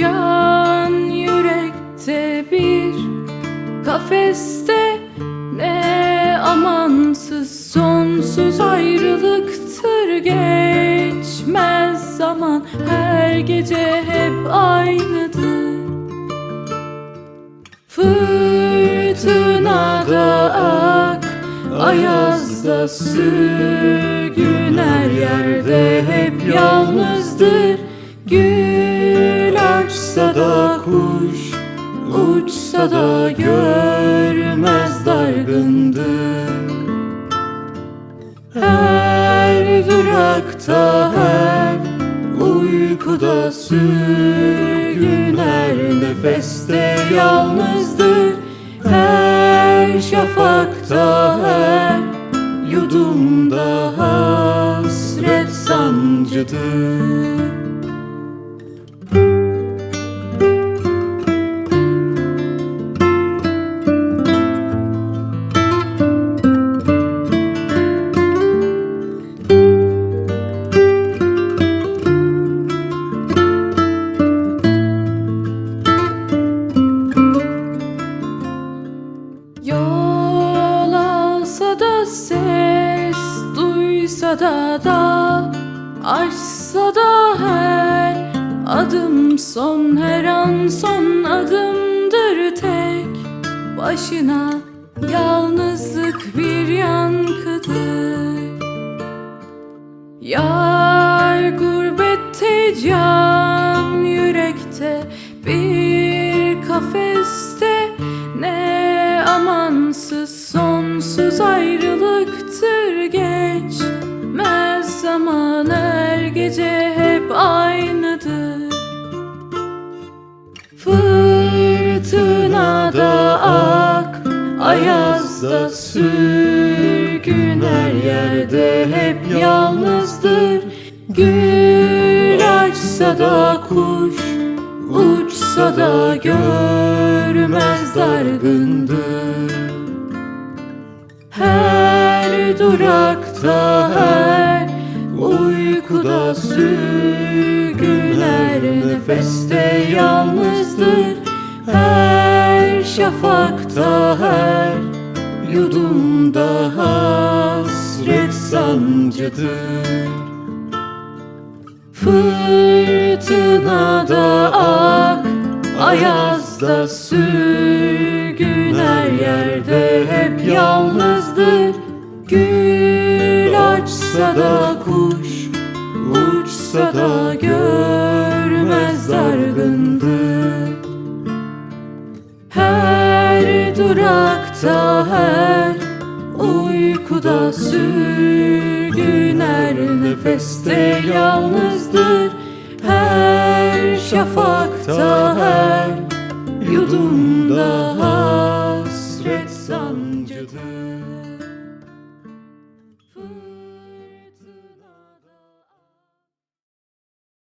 can yürekte bir kafeste Ne amansız sonsuz ayrılıktır Geçmez zaman. Her gece hep aynıdır. Fırtınada ak, ayazda sürgün. Her yerde hep yalnızdır. Gül açsa da kuş, uçsa da görmez dargındır Her durakta her uykuda sürgün her nefeste yalnızdır Her şafakta her yudumda hasret sancıdır Yol alsa da ses duysa da da Açsa da her adım son her an son adımdır tek Başına. Yalnızlık bir yankıdır. Yar gurbette can yürekte bir kafeste amansız sonsuz ayrılıktır geçmez zaman her gece hep aynıdır. Fırtınada ak, ayazda sürgün her yerde hep yalnızdır. Gül açsa da kuş, uçsa da görmez dargındır durakta her uykuda sürgün her nefeste yalnızdır. Her şafakta her yudumda hasret sancıdır. Fırtınada ak, ayazda sürgün yerde hep yalnızdır Açsa da kuş, uçsa da görmez dargındır Her durakta her uykuda sürgün her nefeste yalnızdır. Her şafakta her yudumda